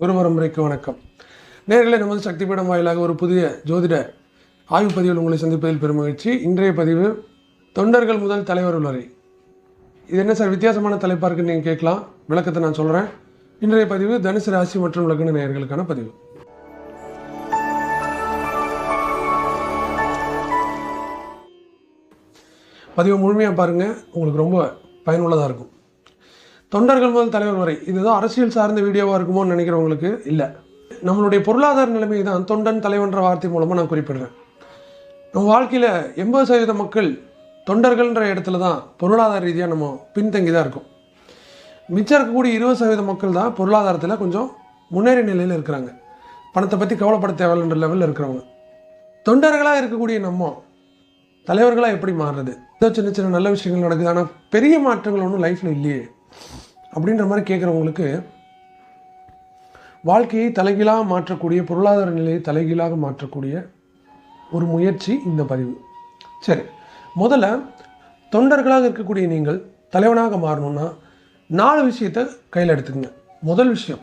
குருபரம்பரைக்கு வணக்கம். நேரில் நமது சக்தி பீடம் வாயிலாக ஒரு புதிய ஜோதிட ஆய்வு பதிவில் உங்களை சந்திப்பதில் பெருமகிழ்ச்சி. இன்றைய பதிவு தொண்டர்கள் முதல் தலைவர் வரை இது என்ன சார் வித்தியாசமான தலைப்பாக இருக்குன்னு நீங்கள் கேட்கலாம். விளக்கத்தை நான் சொல்கிறேன் இன்றைய பதிவு தனுசு ராசி மற்றும் லக்ன நேயர்களுக்கான பதிவு. பதிவை முழுமையாக பாருங்கள் உங்களுக்கு ரொம்ப பயனுள்ளதாக இருக்கும். தொண்டர்கள் முதல் தலைவர் வரை இதுதான் அரசியல் சார்ந்த வீடியோவாக இருக்குமோன்னு நினைக்கிறவங்களுக்கு இல்லை. நம்மளுடைய பொருளாதார நிலைமை தான் தொண்டன் தலைவன்ற வார்த்தை மூலமாக நான் குறிப்பிடுறேன். நம்ம வாழ்க்கையில் எண்பது சதவீத மக்கள் தொண்டர்கள்ன்ற இடத்துல தான் பொருளாதார ரீதியாக நம்ம பின்தங்கி தான் இருக்கோம். மிச்சம் இருக்கக்கூடிய இருபது சதவீத மக்கள் தான் பொருளாதாரத்தில் கொஞ்சம் முன்னேறிய நிலையில் இருக்கிறாங்க. பணத்தை பற்றி கவலைப்பட தேவையில்லைன்ற லெவலில் இருக்கிறவங்க. தொண்டர்களாக இருக்கக்கூடிய நம்ம தலைவர்களாக எப்படி மாறுறது? ஏதோ சின்ன சின்ன நல்ல விஷயங்கள் நடக்குது. ஆனால் பெரிய மாற்றங்கள் ஒன்றும் லைஃப்பில் இல்லையே. அப்படின்ற மாதிரி கேட்குறவங்களுக்கு வாழ்க்கையை தலைகீழாக மாற்றக்கூடிய பொருளாதார நிலையை தலைகீழாக மாற்றக்கூடிய ஒரு முயற்சி இந்த பதிவு. சரி முதல்ல தொண்டர்களாக இருக்கக்கூடிய நீங்கள் தலைவனாக மாறணும்னா நாலு விஷயத்தை கையில் எடுத்துக்கங்க. முதல் விஷயம்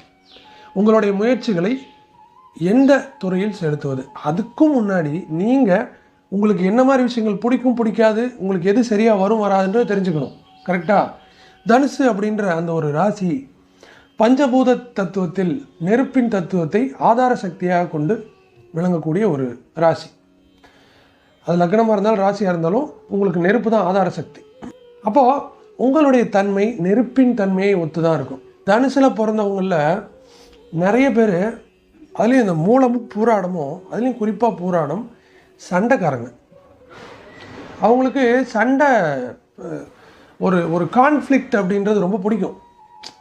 உங்களுடைய முயற்சிகளை எந்த துறையில் செலுத்துவது? அதுக்கும் முன்னாடி நீங்கள் உங்களுக்கு என்ன மாதிரி விஷயங்கள் பிடிக்கும் பிடிக்காது உங்களுக்கு எது சரியாக வரும் வராதுன்றது தெரிஞ்சுக்கணும். கரெக்டாக தனுசு அப்படின்ற அந்த ஒரு ராசி பஞ்சபூத தத்துவத்தில் நெருப்பின் தத்துவத்தை ஆதார சக்தியாக கொண்டு விளங்கக்கூடிய ஒரு ராசி. அது லக்னமாக இருந்தாலும் ராசியாக இருந்தாலும் உங்களுக்கு நெருப்பு தான் ஆதார சக்தி. அப்போது உங்களுடைய தன்மை நெருப்பின் தன்மையை ஒத்து தான் இருக்கும். தனுசில் பிறந்தவங்களில் நிறைய பேர் அதுலேயும் இந்த மூலமும் பூராடமும் அதுலேயும் குறிப்பாக பூராடம் சண்டைக்காரங்க. அவங்களுக்கு சண்டை ஒரு ஒரு கான்ஃப்ளிக்ட் அப்படின்றது ரொம்ப பிடிக்கும்.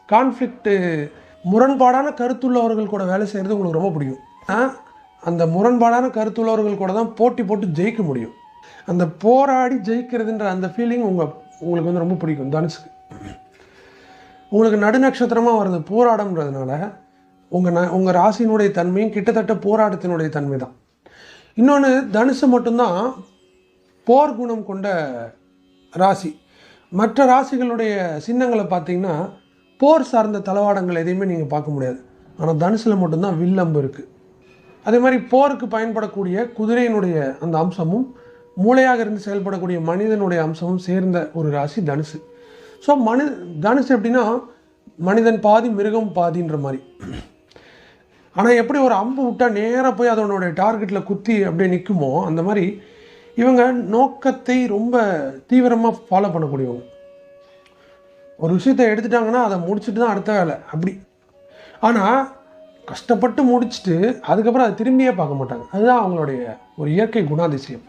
கான்ஃப்ளிக்ட்டு முரண்பாடான கருத்துள்ளவர்கள் கூட வேலை செய்கிறது உங்களுக்கு ரொம்ப பிடிக்கும். ஆ, அந்த முரண்பாடான கருத்துள்ளவர்கள் கூட தான் போட்டி போட்டு ஜெயிக்க முடியும். அந்த போராடி ஜெயிக்கிறதுன்ற அந்த ஃபீலிங் உங்கள் உங்களுக்கு வந்து ரொம்ப பிடிக்கும் தனுஷுக்கு. உங்களுக்கு நடுநட்சத்திரமாக வருது போராடம்ன்றதுனால உங்கள் ந உங்கள் ராசியினுடைய தன்மையும் கிட்டத்தட்ட போராட்டத்தினுடைய தன்மை தான். இன்னொன்று தனுசு மட்டும்தான் போர்க்குணம் கொண்ட ராசி. மற்ற ராசிகளுடைய சின்னங்களை பார்த்தீங்கன்னா போர் சார்ந்த தளவாடங்கள் எதையுமே நீங்கள் பார்க்க முடியாது. ஆனால் தனுசில் மட்டும்தான் வில்லம்பு இருக்குது அதே மாதிரி போருக்கு பயன்படக்கூடிய குதிரையினுடைய அந்த அம்சமும் மூளையாக இருந்து செயல்படக்கூடிய மனிதனுடைய அம்சமும் சேர்ந்த ஒரு ராசி தனுசு. ஸோ மனு தனுசு எப்படின்னா மனிதன் பாதி மிருகம் பாதின்ற மாதிரி. ஆனால் எப்படி ஒரு அம்பு விட்டால் நேராக போய் அதனுடைய டார்கெட்டில் குத்தி அப்படியே நிற்குமோ அந்த மாதிரி இவங்க நோக்கத்தை ரொம்ப தீவிரமாக ஃபாலோ பண்ணக்கூடியவங்க. ஒரு விஷயத்தை எடுத்துட்டாங்கன்னா அதை முடிச்சுட்டு தான் அடுத்த வேலை. அப்படி. ஆனால் கஷ்டப்பட்டு முடிச்சுட்டு அதுக்கப்புறம் அதை திரும்பியே பார்க்க மாட்டாங்க. அதுதான் அவங்களுடைய ஒரு இயற்கை குணாதிசயம்.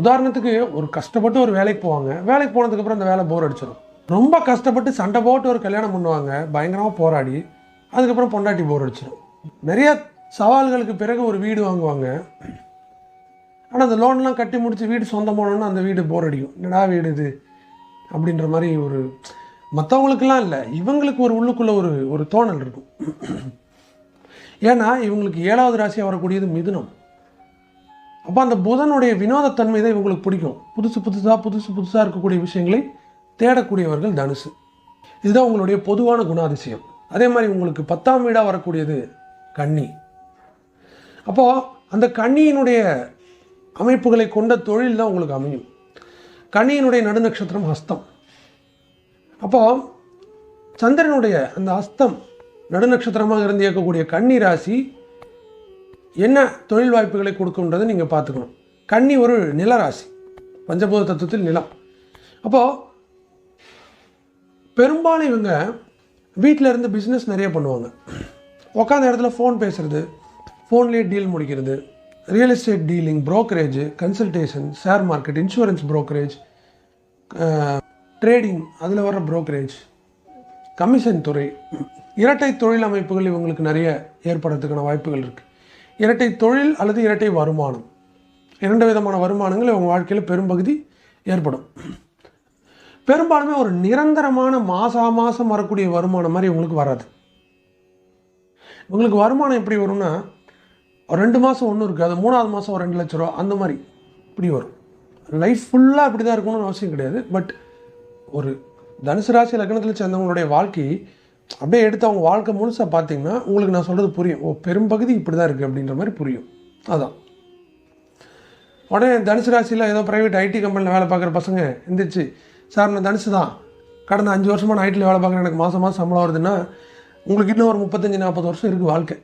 உதாரணத்துக்கு ஒரு கஷ்டப்பட்டு ஒரு வேலைக்கு போவாங்க. வேலைக்கு போனதுக்கப்புறம் அந்த வேலை போர் அடிச்சிடும் ரொம்ப கஷ்டப்பட்டு சண்டை போட்டு ஒரு கல்யாணம் பண்ணுவாங்க. பயங்கரமாக போராடி அதுக்கப்புறம் பொண்டாட்டி போர் அடிச்சிடும் நிறைய சவால்களுக்கு பிறகு ஒரு வீடு வாங்குவாங்க. ஆனால் அந்த லோன்லாம் கட்டி முடித்து வீடு சொந்தமானோன்னா அந்த வீடு போர் அடிக்கும். என்னடா வீடு இது? அப்படின்ற மாதிரி ஒரு மற்றவங்களுக்கெல்லாம் இல்லை. இவங்களுக்கு ஒரு உள்ளுக்குள்ளே ஒரு ஒரு தோணல் இருக்கும். ஏன்னா இவங்களுக்கு ஏழாவது ராசியாக வரக்கூடியது மிதுனம். அப்போ அந்த புதனுடைய வினோதத்தன்மை தான் இவங்களுக்கு பிடிக்கும். புதுசு புதுசாக புதுசு புதுசாக இருக்கக்கூடிய விஷயங்களை தேடக்கூடியவர்கள் தனுசு. இதுதான் உங்களுடைய பொதுவான குணாதிசயம். அதே மாதிரி உங்களுக்கு பத்தாம் வீடாக வரக்கூடியது கன்னி. அப்போது அந்த கன்னியினுடைய அமைப்புகளை கொண்ட தொழில் தான் உங்களுக்கு அமையும். கனியினுடைய நடுநட்சத்திரம் ஹஸ்தம். அப்போது சந்திரனுடைய அந்த ஹஸ்தம் நடுநட்சத்திரமாக இருந்து இயக்கக்கூடிய கன்னி ராசி என்ன தொழில் வாய்ப்புகளை கொடுக்கும்ன்றதை நீங்கள் பார்த்துக்கணும். கன்னி ஒரு நிலராசி. பஞ்சபூத தத்துவத்தில் நிலம். அப்போது பெரும்பாலும் இவங்க வீட்டில் இருந்து பிஸ்னஸ் நிறைய பண்ணுவாங்க. உட்காந்த இடத்துல ஃபோன் பேசுகிறது ஃபோன்லேயே டீல் முடிக்கிறது real estate dealing brokerage consultation share market insurance brokerage trading அதில் வர ப்ரோக்கரேஜ் கமிஷன் துறை இரட்டை தொழில் அமைப்புகள் இவங்களுக்கு நிறைய ஏற்படுறதுக்கான வாய்ப்புகள் இருக்குது இரட்டை தொழில் அல்லது இரட்டை வருமானம். இரண்டு விதமான வருமானங்கள் இவங்க வாழ்க்கையில் பெரும்பகுதி ஏற்படும். பெரும்பாலுமே ஒரு நிரந்தரமான மாதா மாதம் வரக்கூடிய வருமானம் மாதிரி இவங்களுக்கு வராது. இவங்களுக்கு வருமானம் எப்படி வரும்னா ஒரு ரெண்டு மாதம் ஒன்றும் இருக்காது மூணாவது மாதம் ஒரு ரெண்டு லட்ச ரூபா. அந்த மாதிரி இப்படி வரும். லைஃப் ஃபுல்லாக அப்படி தான் இருக்கணும்னு அவசியம் கிடையாது. பட் ஒரு தனுசு ராசி லக்னத்தில் சேர்ந்தவங்களுடைய வாழ்க்கை அப்படியே எடுத்து அவங்க வாழ்க்கை முழுசாக பார்த்தீங்கன்னா உங்களுக்கு நான் சொல்கிறது புரியும். ஓ பெரும்பகுதி இப்படி தான் இருக்குது அப்படின்ற மாதிரி புரியும். அதான். உடனே தனுசு ராசியில் ஏதோ ப்ரைவேட் ஐடி கம்பெனியில் வேலை பார்க்குற பசங்க எந்திரிச்சு சார் நான் தனுசு தான். கடந்த அஞ்சு வருஷமாக நான் ஐடியில் வேலை பார்க்குறேன். எனக்கு மாதம் மாதம் சம்பளம் வருதுன்னா உங்களுக்கு இன்னும் ஒரு முப்பத்தஞ்சு நாற்பது வருஷம் இருக்குது வாழ்க்கை.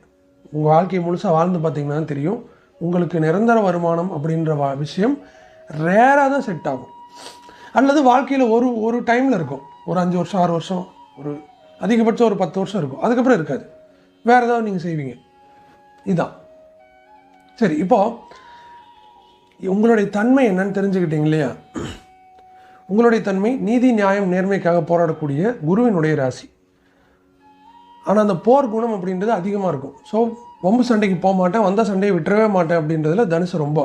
உங்கள் வாழ்க்கையை முழுசாக வாழ்ந்து பார்த்தீங்கன்னா தெரியும். உங்களுக்கு நிரந்தர வருமானம் அப்படின்ற வா விஷயம் ரேராக தான் செட் ஆகும். அல்லது வாழ்க்கையில் ஒரு ஒரு டைமில் இருக்கும். ஒரு அஞ்சு வருஷம் ஆறு வருஷம் ஒரு அதிகபட்சம் ஒரு பத்து வருஷம் இருக்கும். அதுக்கப்புறம் இருக்காது. வேறு ஏதாவது நீங்கள் செய்வீங்க. இதுதான் சரி இப்போது உங்களுடைய தன்மை என்னன்னு தெரிஞ்சுக்கிட்டீங்க இல்லையா? உங்களுடைய தன்மை நீதி நியாயம் நேர்மைக்காக போராடக்கூடிய குருவினுடைய ராசி. ஆனால் அந்த போர் குணம் அப்படின்றது அதிகமாக இருக்கும். ஸோ வம்பு சண்டைக்கு போக மாட்டேன் வந்த சண்டையை விட்டுறவே மாட்டேன் அப்படின்றதுல தனுசு ரொம்ப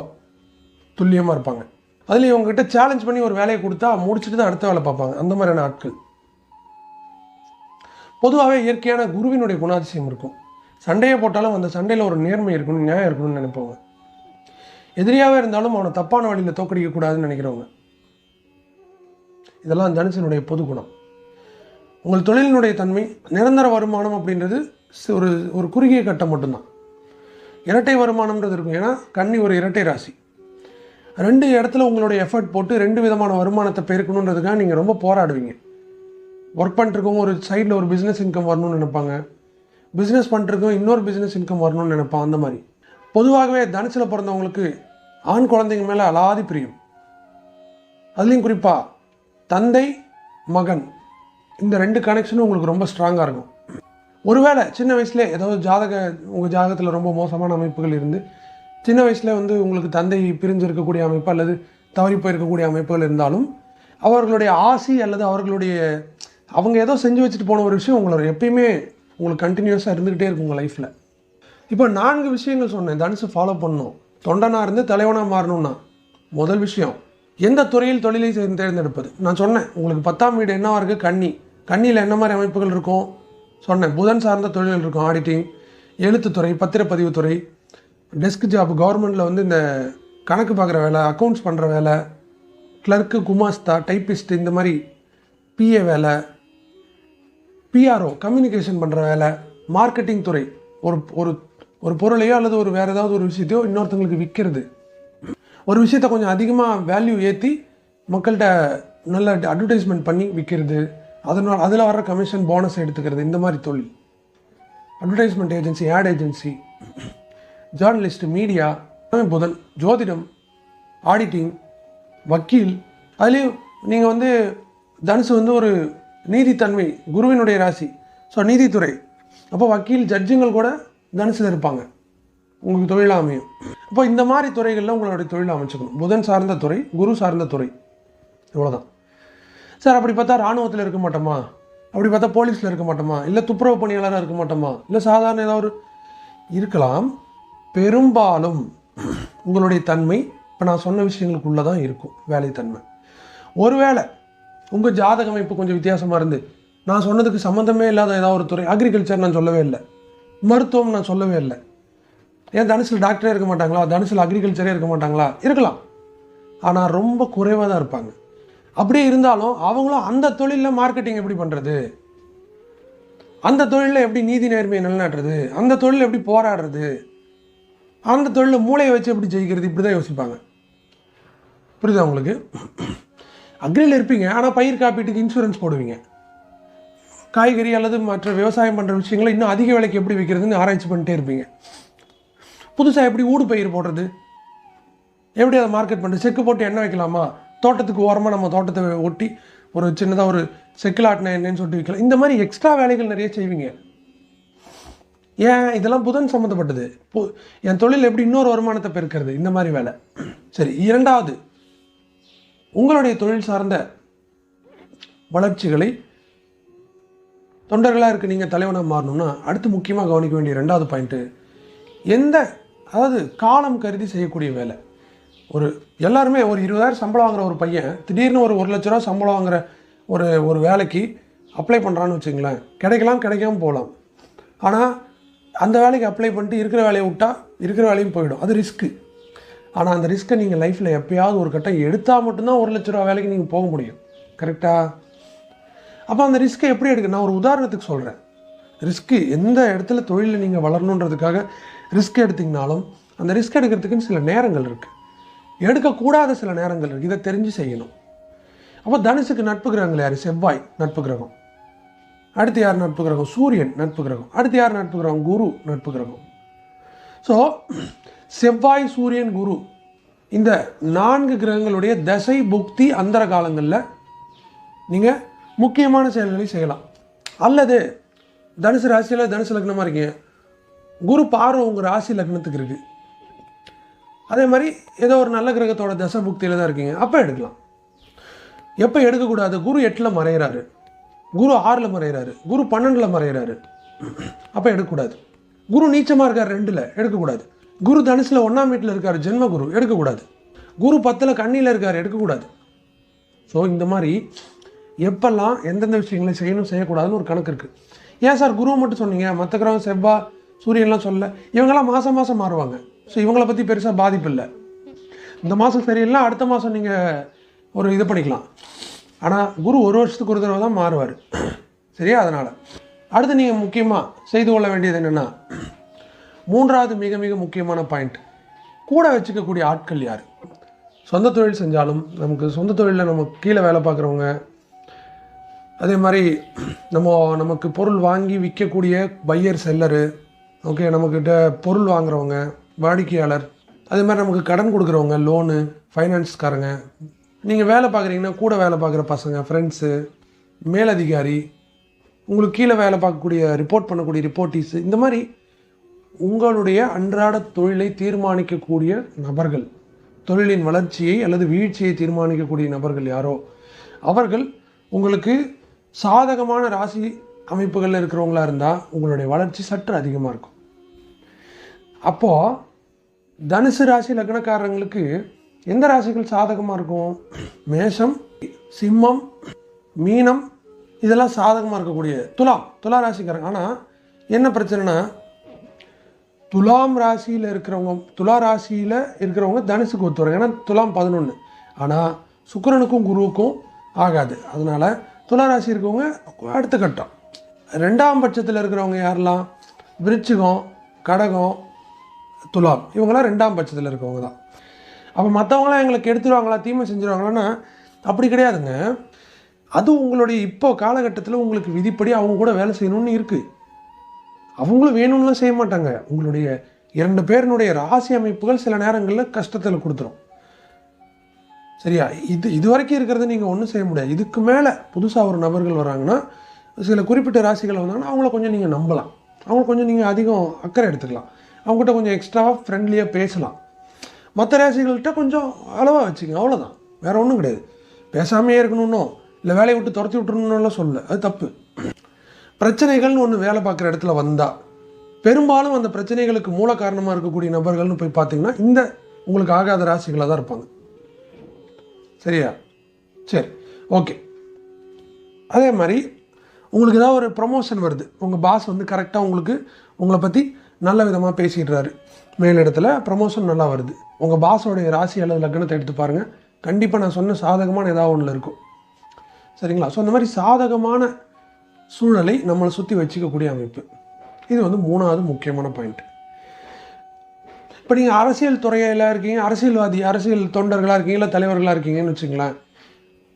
துல்லியமாக இருப்பாங்க. அதில் இவங்ககிட்ட சேலஞ்ச் பண்ணி ஒரு வேலையை கொடுத்தா முடிச்சுட்டு தான் அடுத்த வேலை பார்ப்பாங்க. அந்த மாதிரியான ஆட்கள். பொதுவாகவே இயற்கையான குருவினுடைய குணாதிசயம் இருக்கும். சண்டையை போட்டாலும் அந்த சண்டையில் ஒரு நேர்மை இருக்கணும் நியாயம் இருக்கணும்னு நினைப்பவங்க. எதிரியாகவே இருந்தாலும் அவனை தப்பான வழியில் தோக்கடிக்கக்கூடாதுன்னு நினைக்கிறவங்க. இதெல்லாம் தனுசனுடைய பொது குணம் உங்கள் தொழிலினுடைய தன்மை நிரந்தர வருமானம் அப்படின்றது ஒரு ஒரு குறுகிய கட்டம் மட்டும்தான். இரட்டை வருமானம்ன்றது இருக்கும். ஏன்னா கன்னி ஒரு இரட்டை ராசி. ரெண்டு இடத்துல உங்களுடைய எஃபர்ட் போட்டு ரெண்டு விதமான வருமானத்தை பெருக்கணுன்றதுக்காக நீங்கள் ரொம்ப போராடுவீங்க. ஒர்க் பண்ணிருக்கவங்க ஒரு சைடில் ஒரு பிஸ்னஸ் இன்கம் வரணும்னு நினைப்பாங்க. பிஸ்னஸ் பண்ணிருக்கவங்க இன்னொரு பிஸ்னஸ் இன்கம் வரணும்னு நினைப்பான் அந்த மாதிரி. பொதுவாகவே தனுசில் பிறந்தவங்களுக்கு ஆண் குழந்தைங்க மேலே அலாதி பிரியம். அதுலேயும் குறிப்பாக தந்தை மகன். இந்த ரெண்டு கனெக்ஷனும் உங்களுக்கு ரொம்ப ஸ்ட்ராங்காக இருக்கும். ஒருவேளை சின்ன வயசுல ஏதாவது ஜாதக உங்கள் ஜாதகத்தில் ரொம்ப மோசமான அமைப்புகள் இருந்து சின்ன வயசில் வந்து உங்களுக்கு தந்தை பிரிஞ்சு இருக்கக்கூடிய அமைப்பு அல்லது தவறி போயிருக்கக்கூடிய அமைப்புகள் இருந்தாலும் அவர்களுடைய ஆசி அல்லது அவர்களுடைய அவங்க ஏதோ செஞ்சு வச்சுட்டு போன ஒரு விஷயம் உங்களோட எப்பயுமே உங்களுக்கு கண்டினியூஸாக இருந்துக்கிட்டே இருக்கும் உங்கள் லைஃப்பில் இப்போ நான்கு விஷயங்கள் சொன்னேன். தனுசு ஃபாலோ பண்ணணும். தொண்டனாக இருந்து தலைவனாக மாறணும்னா முதல் விஷயம் எந்த துறையில் தொழிலை தேர்ந்தெடுப்பது? நான் சொன்னேன் உங்களுக்கு பத்தாம் வீடு என்னவாக இருக்குது கன்னி. கண்ணியில் என்ன மாதிரி அமைப்புகள் இருக்கும் சொன்னேன். புதன் சார்ந்த தொழில்கள் இருக்கும். ஆடிட்டிங் எழுத்துத்துறை பத்திரப்பதிவுத்துறை டெஸ்க் ஜாப் கவர்மெண்ட்டில் வந்து இந்த கணக்கு பார்க்குற வேலை அக்கௌண்ட்ஸ் பண்ணுற வேலை கிளர்க்கு குமாஸ்தா டைப்பிஸ்ட் இந்த மாதிரி பிஏ வேலை பிஆர்ஓ கம்யூனிகேஷன் பண்ணுற வேலை மார்க்கெட்டிங் துறை. ஒரு ஒரு ஒரு பொருளையோ அல்லது ஒரு வேறு ஏதாவது ஒரு விஷயத்தையோ இன்னொருத்தங்களுக்கு விற்கிறது ஒரு விஷயத்த கொஞ்சம் அதிகமாக வேல்யூ ஏற்றி மக்கள்கிட்ட நல்ல அட்வர்டைஸ்மெண்ட் பண்ணி விற்கிறது அதனால் அதில் வர கமிஷன் போனஸ் எடுத்துக்கிறது இந்த மாதிரி தொழில். Advertisement agency ad agency journalist media புதன் ஜோதிடம் ஆடிட்டிங் வக்கீல். அதுலேயும் நீங்கள் வந்து தனுசு வந்து ஒரு நீதித்தன்மை குருவினுடைய ராசி. ஸோ நீதித்துறை. அப்போ வக்கீல் ஜட்ஜுங்கள் கூட தனுசில் இருப்பாங்க. உங்களுக்கு தொழில் அமையும். அப்போ இந்த மாதிரி துறைகளில் உங்களுடைய தொழில் அமைச்சுக்கணும். புதன் சார்ந்த துறை குரு சார்ந்த துறை. இவ்வளோதான் சார் அப்படி பார்த்தா இராணுவத்தில் இருக்க மாட்டோமா? அப்படி பார்த்தா போலீஸில் இருக்க மாட்டோமா? இல்லை துப்புரவு பணியாளராக இருக்க மாட்டோமா? இல்லை சாதாரண ஏதாவது ஒரு இருக்கலாம். பெரும்பாலும் உங்களுடைய தன்மை இப்போ நான் சொன்ன விஷயங்களுக்குள்ளே தான் இருக்கும் வேலைத்தன்மை. ஒருவேளை உங்கள் ஜாதக அமைப்பு கொஞ்சம் வித்தியாசமாக இருந்து நான் சொன்னதுக்கு சம்மந்தமே இல்லாத ஏதாவது ஒரு துறை அக்ரிகல்ச்சர் நான் சொல்லவே இல்லை. மருத்துவம் நான் சொல்லவே இல்லை. ஏன் தனுசில் டாக்டரே இருக்க மாட்டாங்களா? தனுசில் அக்ரிகல்ச்சரே இருக்க மாட்டாங்களா? இருக்கலாம். ஆனால் ரொம்ப குறைவாக தான் இருப்பாங்க. அப்படியே இருந்தாலும் அவங்களும் அந்த தொழிலில் மார்க்கெட்டிங் எப்படி பண்ணுறது அந்த தொழிலில் எப்படி நீதி நேர்மையை நிலநாட்டுறது? அந்த தொழில் எப்படி போராடுறது? அந்த தொழிலில் மூளையை வச்சு எப்படி ஜெயிக்கிறது? இப்படி தான் யோசிப்பாங்க. புரியுதா உங்களுக்கு? அக்ரியில் இருப்பீங்க ஆனால் பயிர் காப்பீட்டுக்கு இன்சூரன்ஸ் போடுவீங்க. காய்கறி அல்லது மற்ற விவசாயம் பண்ணுற விஷயங்களை இன்னும் அதிக விலைக்கு எப்படி விற்கிறதுன்னு ஆராய்ச்சி பண்ணிட்டே இருப்பீங்க. புதுசாக எப்படி ஊடு பயிர் போடுறது? எப்படி அதை மார்க்கெட் பண்ணுறது செக்கு போட்டு எண்ணெய் வைக்கலாமா? தோட்டத்துக்கு ஓரமாக நம்ம தோட்டத்தை ஒட்டி ஒரு சின்னதாக ஒரு செக்கிலாட்டின என்னன்னு சொல்லிட்டு விற்கலாம். இந்த மாதிரி எக்ஸ்ட்ரா வேலைகள் நிறைய செய்வீங்க. ஏன்? இதெல்லாம் புதன் சம்மந்தப்பட்டது. என் தொழில் எப்படி இன்னொரு வருமானத்தை பெருக்கிறது? இந்த மாதிரி வேலை. சரி இரண்டாவது உங்களுடைய தொழில் சார்ந்த வளர்ச்சிகளை தொண்டர்களாக இருக்க நீங்கள் தலைவனாக மாறணும்னா அடுத்து முக்கியமாக கவனிக்க வேண்டிய ரெண்டாவது பாயிண்ட்டு எந்த அதாவது காலம் கருதி செய்யக்கூடிய வேலை. ஒரு எல்லாருமே ஒரு இருபதாயிரம் சம்பளம் வாங்குற ஒரு பையன் திடீர்னு ஒரு ஒரு லட்ச ரூபா சம்பளம் வாங்குற ஒரு ஒரு வேலைக்கு அப்ளை பண்ணுறான்னு வச்சுங்களேன். கிடைக்கலாம் கிடைக்காம போகலாம். ஆனால் அந்த வேலைக்கு அப்ளை பண்ணிட்டு இருக்கிற வேலையை விட்டால் இருக்கிற வேலையும் போயிடும். அது ரிஸ்க்கு ஆனால் அந்த ரிஸ்க்கை நீங்கள் லைஃப்பில் எப்போயாவது ஒரு கட்டம் எடுத்தால் மட்டும்தான் ஒரு லட்ச ரூபா வேலைக்கு நீங்கள் போக முடியும். கரெக்டாக அப்போ அந்த ரிஸ்க்கை எப்படி எடுக்க? நான் ஒரு உதாரணத்துக்கு சொல்கிறேன் ரிஸ்க்கு எந்த இடத்துல தொழிலில் நீங்கள் வளரணுன்றதுக்காக ரிஸ்க் எடுத்தீங்கனாலும் அந்த ரிஸ்க் எடுக்கிறதுக்குன்னு சில நேரங்கள் இருக்குது எடுக்கக்கூடாத சில நேரங்கள் இருக்குது இதை தெரிஞ்சு செய்யணும். அப்போ தனுசுக்கு நட்பு கிரகங்கள் யார்? செவ்வாய் நட்பு கிரகம். அடுத்து யார் நட்பு கிரகம்? சூரியன் நட்பு கிரகம். அடுத்து யார் நட்பு கிரகம்? குரு நட்பு கிரகம். ஸோ செவ்வாய் சூரியன் குரு இந்த நான்கு கிரகங்களுடைய தசை புக்தி அந்தர காலங்களில் நீங்கள் முக்கியமான செயல்களை செய்யலாம். அல்லது தனுசு ராசியில் தனுசு லக்னமாக இருக்கீங்க. குரு பார்வை உங்கள் ராசி லக்னத்துக்கு இருக்குது அதே மாதிரி ஏதோ ஒரு நல்ல கிரகத்தோட தசை புக்தியில் தான் இருக்கீங்க. அப்போ எடுக்கலாம். எப்போ எடுக்கக்கூடாது? குரு எட்டில் மறையிறாரு. குரு ஆறில் மறையிறாரு. குரு பன்னெண்டில் மறையிறாரு. அப்போ எடுக்கக்கூடாது. குரு நீச்சமாக இருக்கார் ரெண்டில் எடுக்கக்கூடாது. குரு தனுசில் ஒன்றாம் வீட்டில் இருக்கார் ஜென்ம குரு எடுக்கக்கூடாது. குரு பத்தில் கண்ணியில் இருக்கார் எடுக்கக்கூடாது. ஸோ இந்த மாதிரி எப்பெல்லாம் எந்தெந்த விஷயங்களை செய்யணும் செய்யக்கூடாதுன்னு ஒரு கணக்கு இருக்குது ஏன் சார் குருவை மட்டும் சொன்னீங்க? மற்ற கிரகம் செவ்வா சூரியன்லாம் சொல்ல இவங்கெல்லாம் மாதம் மாதம் மாறுவாங்க. ஸோ இவங்களை பற்றி பெருசாக பாதிப்பு இல்லை இந்த மாதம் சரியில்லை அடுத்த மாதம் நீங்கள் ஒரு இது பண்ணிக்கலாம் ஆனால் குரு ஒரு வருஷத்துக்கு ஒரு தடவை தான் மாறுவார். சரியா? அதனால். அடுத்து நீங்கள் முக்கியமாக செய்து கொள்ள வேண்டியது என்னென்னா மூன்றாவது மிக மிக முக்கியமான பாயிண்ட் கூட வச்சுக்கக்கூடிய ஆட்கள் யார்? சொந்த தொழில் செஞ்சாலும் நமக்கு சொந்த தொழிலில் நம்ம கீழே வேலை பார்க்குறவங்க அதே மாதிரி நம்ம நமக்கு பொருள் வாங்கி விற்கக்கூடிய பையர் செல்லரு ஓகே நம்மக்கிட்ட பொருள் வாங்குறவங்க வாடிக்கையாளர். அதே மாதிரி நமக்கு கடன் கொடுக்குறவங்க லோனு ஃபைனான்ஸ்காரங்க நீங்கள் வேலை பார்க்குறீங்கன்னா கூட வேலை பார்க்குற பசங்க ஃப்ரெண்ட்ஸு மேலதிகாரி உங்களுக்கு கீழே வேலை பார்க்கக்கூடிய ரிப்போர்ட் பண்ணக்கூடிய ரிப்போர்ட்டீஸு இந்த மாதிரி உங்களுடைய அன்றாட தொழிலை தீர்மானிக்கக்கூடிய நபர்கள் தொழிலின் வளர்ச்சியை அல்லது வீழ்ச்சியை தீர்மானிக்கக்கூடிய நபர்கள் யாரோ அவர்கள் உங்களுக்கு சாதகமான ராசி அமைப்புகளில் இருக்கிறவங்களா இருந்தால் உங்களுடைய வளர்ச்சி சற்று அதிகமாக இருக்கும். அப்போது தனுசு ராசி லக்னக்காரங்களுக்கு எந்த ராசிகள் சாதகமாக இருக்கும்? மேஷம் சிம்மம் மீனம் இதெல்லாம் சாதகமாக இருக்கக்கூடிய துலாம் துலா ராசிக்காரங்க. ஆனால் என்ன பிரச்சனைனா துலாம் ராசியில் இருக்கிறவங்க துலா ராசியில் இருக்கிறவங்க தனுசுக்கு ஒத்து ஏன்னா துலாம் பதினொன்று ஆனால் சுக்கரனுக்கும் குருவுக்கும் ஆகாது. அதனால் துலா ராசி இருக்கவங்க அடுத்த கட்டம். ரெண்டாம் பட்சத்தில் இருக்கிறவங்க யாரெல்லாம்? விருச்சிகம் கடகம் துலாம். இவங்கெல்லாம் ரெண்டாம் பட்சத்தில் இருக்கவங்க தான். அப்போ மற்றவங்களாம் எங்களுக்கு எடுத்துருவாங்களா தீமை செஞ்சுருவாங்களான்னா அப்படி கிடையாதுங்க. அது உங்களுடைய இப்போ காலகட்டத்தில் உங்களுக்கு விதிப்படி அவங்க கூட வேலை செய்யணும்னு இருக்குது அவங்களும் வேணும்லாம் செய்ய மாட்டாங்க. உங்களுடைய இரண்டு பேரினுடைய ராசி அமைப்புகள் சில நேரங்களில் கஷ்டத்தில் கொடுத்துரும். சரியா? இது இது வரைக்கும் இருக்கிறது நீங்கள் ஒன்றும் செய்ய முடியாது. இதுக்கு மேலே புதுசாக ஒரு நபர்கள் வராங்கன்னா சில குறிப்பிட்ட ராசிகள் வந்தாங்கன்னா அவங்கள கொஞ்சம் நீங்கள் நம்பலாம். அவங்கள கொஞ்சம் நீங்கள் அதிகம் அக்கறை எடுத்துக்கலாம். அவங்ககிட்ட கொஞ்சம் எக்ஸ்ட்ராவாக ஃப்ரெண்ட்லியாக பேசலாம். மற்ற ராசிகள்கிட்ட கொஞ்சம் அளவாக வச்சுங்க அவ்வளோதான் வேறு ஒன்றும் கிடையாது. பேசாமையே இருக்கணும்னோ இல்லை வேலையை விட்டு துரத்தி விட்டுறணும்னுலாம் சொல்லல. அது தப்பு. பிரச்சனைகள்னு ஒன்று வேலை பார்க்குற இடத்துல வந்தால் பெரும்பாலும் அந்த பிரச்சனைகளுக்கு மூல காரணமாக இருக்கக்கூடிய நபர்கள்னு போய் பார்த்தீங்கன்னா இந்த உங்களுக்கு ஆகாத ராசிகளாக தான் இருப்பாங்க. சரியா? சரி. ஓகே. அதே மாதிரி உங்களுக்கு ஏதாவது ஒரு ப்ரமோஷன் வருது. உங்கள் பாஸ் வந்து கரெக்டாக உங்களுக்கு உங்களை பற்றி நல்ல விதமாக பேசிடுறாரு. மேலிடத்துல ப்ரமோஷன் நல்லா வருது. உங்கள் பாஸோடைய ராசி அல்லது லக்னத்தை எடுத்து பாருங்கள் கண்டிப்பாக நான் சொன்ன சாதகமான ஏதாவது ஒன்றில் இருக்கும். சரிங்களா? ஸோ அந்த மாதிரி சாதகமான சூழலை நம்மளை சுற்றி வச்சுக்கக்கூடிய அமைப்பு. இது வந்து மூணாவது முக்கியமான பாயிண்ட் இப்போ நீங்கள் அரசியல் துறையில் இருக்கீங்க அரசியல்வாதி அரசியல் தொண்டர்களாக இருக்கீங்க இல்லை தலைவர்களாக இருக்கீங்கன்னு வச்சுங்களேன்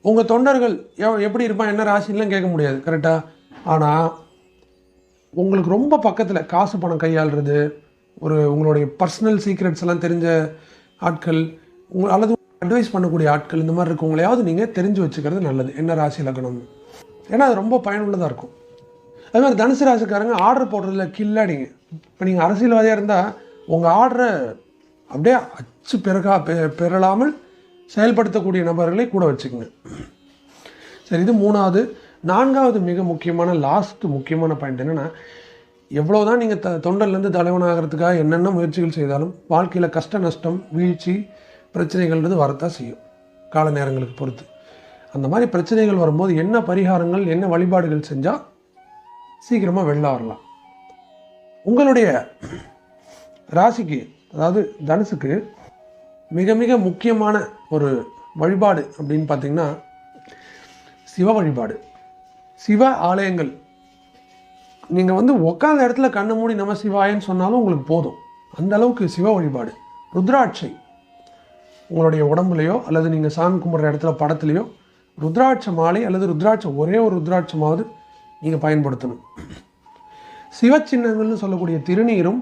உங்கள் தொண்டர்கள் எவ் எப்படி இருப்பான் என்ன ராசின்லாம் கேட்க முடியாது. கரெக்டாக ஆனால் உங்களுக்கு ரொம்ப பக்கத்தில் காசு பணம் கையாளுறது ஒரு உங்களுடைய பர்சனல் சீக்ரெட்ஸ் எல்லாம் தெரிஞ்ச ஆட்கள் உங்க அல்லது அட்வைஸ் பண்ணக்கூடிய ஆட்கள் இந்த மாதிரி இருக்கவங்களையாவது நீங்கள் தெரிஞ்சு வச்சுக்கிறது நல்லது. என்ன ராசி லக்னம்? ஏன்னா அது ரொம்ப பயனுள்ளதாக இருக்கும். அது மாதிரி தனுசு ராசிக்காரங்க ஆர்டர் போடுறதுல கில்லாடிங்க இப்போ நீங்கள் அரசியல்வாதியாக இருந்தால் உங்கள் ஆர்டரை அப்படியே அச்சு பெருகா பெ- பெறலாமல் செயல்படுத்தக்கூடிய நபர்களை கூட வச்சுக்கோங்க. சரி இது மூணாவது. நான்காவது மிக முக்கியமான லாஸ்ட் முக்கியமான பாயிண்ட் என்னென்னா எவ்வளோ தான் நீங்கள் த தொண்டர்லேருந்து தலைவனாகிறதுக்காக என்னென்ன முயற்சிகள் செய்தாலும் வாழ்க்கையில் கஷ்ட நஷ்டம் வீழ்ச்சி பிரச்சனைகள்ன்றது வரத்தான் செய்யும் கால நேரங்களுக்கு பொறுத்து. அந்த மாதிரி பிரச்சனைகள் வரும்போது என்ன பரிகாரங்கள் என்ன வழிபாடுகள் செஞ்சால் சீக்கிரமாக வெளில வரலாம். உங்களுடைய ராசிக்கு அதாவது தனுசுக்கு மிக மிக முக்கியமான ஒரு வழிபாடு அப்படின்னு பார்த்திங்கன்னா சிவ வழிபாடு. சிவ ஆலயங்கள். நீங்கள் வந்து உட்காந்த இடத்துல கண்ணு மூடி நம சிவாயன்னு சொன்னாலும் உங்களுக்கு போதும். அந்த அளவுக்கு சிவ வழிபாடு. ருத்ராட்சை. உங்களுடைய உடம்புலையோ அல்லது நீங்கள் சாமி கும்பிட்ற இடத்துல படத்துலையோ ருத்ராட்ச மாலை அல்லது ருத்ராட்சம் ஒரே ஒரு ருத்ராட்சமாவது நீங்கள் பயன்படுத்தணும். சிவச்சின்னங்கள்னு சொல்லக்கூடிய திருநீரும்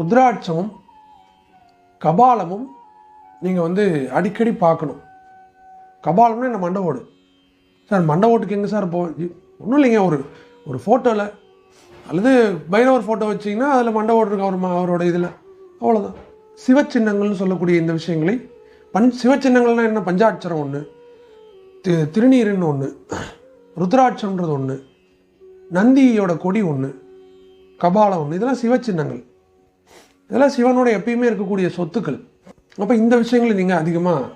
ருத்ராட்சமும் கபாலமும் நீங்கள் வந்து அடிக்கடி பார்க்கணும். கபாலம்னா என்ன? மண்டபோடு சார் மண்டை ஓட்டுக்கு எங்கே சார் போ ஒன்றும் இல்லைங்க. ஒரு ஒரு ஃபோட்டோவில் அல்லது பைனவர் ஃபோட்டோ வச்சிங்கன்னா அதில் மண்டை ஓடு அவர் அவரோட இதில். அவ்வளோதான் சிவச்சின்னங்கள்னு சொல்லக்கூடிய இந்த விஷயங்களை பஞ் சிவச்சின்னங்கள்னால் என்ன? பஞ்சாட்சரம் ஒன்று தி திருநீருன்னு ஒன்று ருத்ராட்சம்ன்றது ஒன்று நந்தியோட கொடி ஒன்று கபாலம் ஒன்று இதெல்லாம் சிவச்சின்னங்கள். இதெல்லாம் சிவனோட எப்பயுமே இருக்கக்கூடிய சொத்துக்கள். அப்போ இந்த விஷயங்களை நீங்கள் அதிகமாக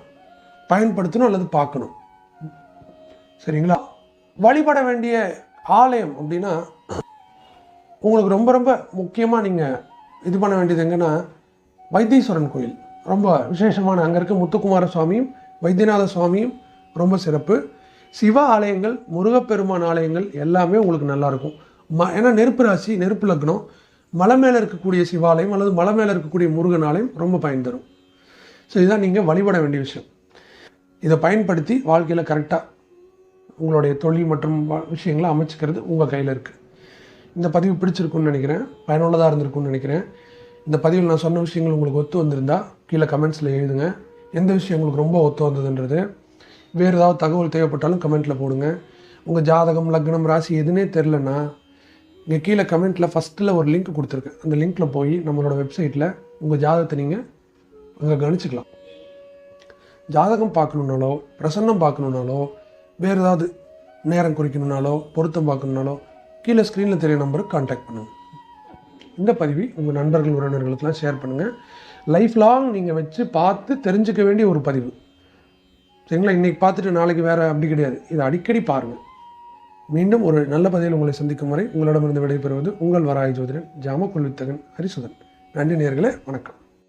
பயன்படுத்தணும் அல்லது பார்க்கணும். சரிங்களா? வழிபட வேண்டிய ஆலயம் அப்படின்னா உங்களுக்கு ரொம்ப ரொம்ப முக்கியமாக நீங்கள் இது பண்ண வேண்டியது எங்கன்னா வைத்தீஸ்வரன் கோயில். ரொம்ப விசேஷமான அங்கே இருக்க முத்துக்குமார சுவாமியும் வைத்தியநாத சுவாமியும் ரொம்ப சிறப்பு. சிவ ஆலயங்கள் முருகப்பெருமான் ஆலயங்கள் எல்லாமே உங்களுக்கு நல்லாயிருக்கும் ம ஏன்னா நெருப்பு ராசி நெருப்பு லக்னம். மலை மேலே இருக்கக்கூடிய சிவாலயம் அல்லது மலை மேலே இருக்கக்கூடிய முருகன் ஆலயம் ரொம்ப பயன் தரும். ஸோ இதுதான் நீங்கள் வழிபட வேண்டிய விஷயம். இதை பயன்படுத்தி வாழ்க்கையில் கரெக்டாக உங்களுடைய தொழில் மற்றும் விஷயங்களை அமைச்சிக்கிறது உங்கள் கையில் இருக்குது இந்த பதிவு பிடிச்சிருக்குன்னு நினைக்கிறேன். பயனுள்ளதாக இருந்திருக்குன்னு நினைக்கிறேன். இந்த பதிவில் நான் சொன்ன விஷயங்கள் உங்களுக்கு ஒத்து வந்திருந்தால் கீழே கமெண்ட்ஸில் எழுதுங்க. எந்த விஷயம் உங்களுக்கு ரொம்ப ஒத்து வந்ததுன்றது. வேறு ஏதாவது தகவல் தேவைப்பட்டாலும் கமெண்ட்டில் போடுங்க. உங்கள் ஜாதகம் லக்னம் ராசி எதுனே தெரிலனா இங்கே கீழே கமெண்ட்டில் ஃபஸ்ட்டில் ஒரு லிங்க் கொடுத்துருக்கேன். அந்த லிங்க்கில் போய் நம்மளோட வெப்சைட்டில் உங்கள் ஜாதகத்தை நீங்கள் அங்கே கணிச்சிக்கலாம். ஜாதகம் பார்க்கணுன்னாலோ பிரசன்னம் பார்க்கணுன்னாலோ வேறு ஏதாவது நேரம் குறிக்கணுன்னாலோ பொருத்தம் பார்க்கணுன்னாலோ கீழே ஸ்க்ரீனில் தெரிய நம்பருக்கு காண்டாக்ட் பண்ணுங்கள் இந்த பதிவை உங்கள் நண்பர்கள் உறவினர்களுக்கெல்லாம் ஷேர் பண்ணுங்கள் லைஃப் லாங் நீங்கள் வச்சு பார்த்து தெரிஞ்சுக்க வேண்டிய ஒரு பதிவு. சரிங்களா? இன்றைக்கி பார்த்துட்டு நாளைக்கு வேறு அப்படி கிடையாது. இதை அடிக்கடி பாருங்கள் மீண்டும் ஒரு நல்ல பதிவில் உங்களை சந்திக்கும் வரை உங்களிடமிருந்து விடைபெறுவது உங்கள் வராய் ஜோதிடன் ஜாம கொள்வித்தகன் ஹரிசுதன். நன்றி நேர்களே வணக்கம்.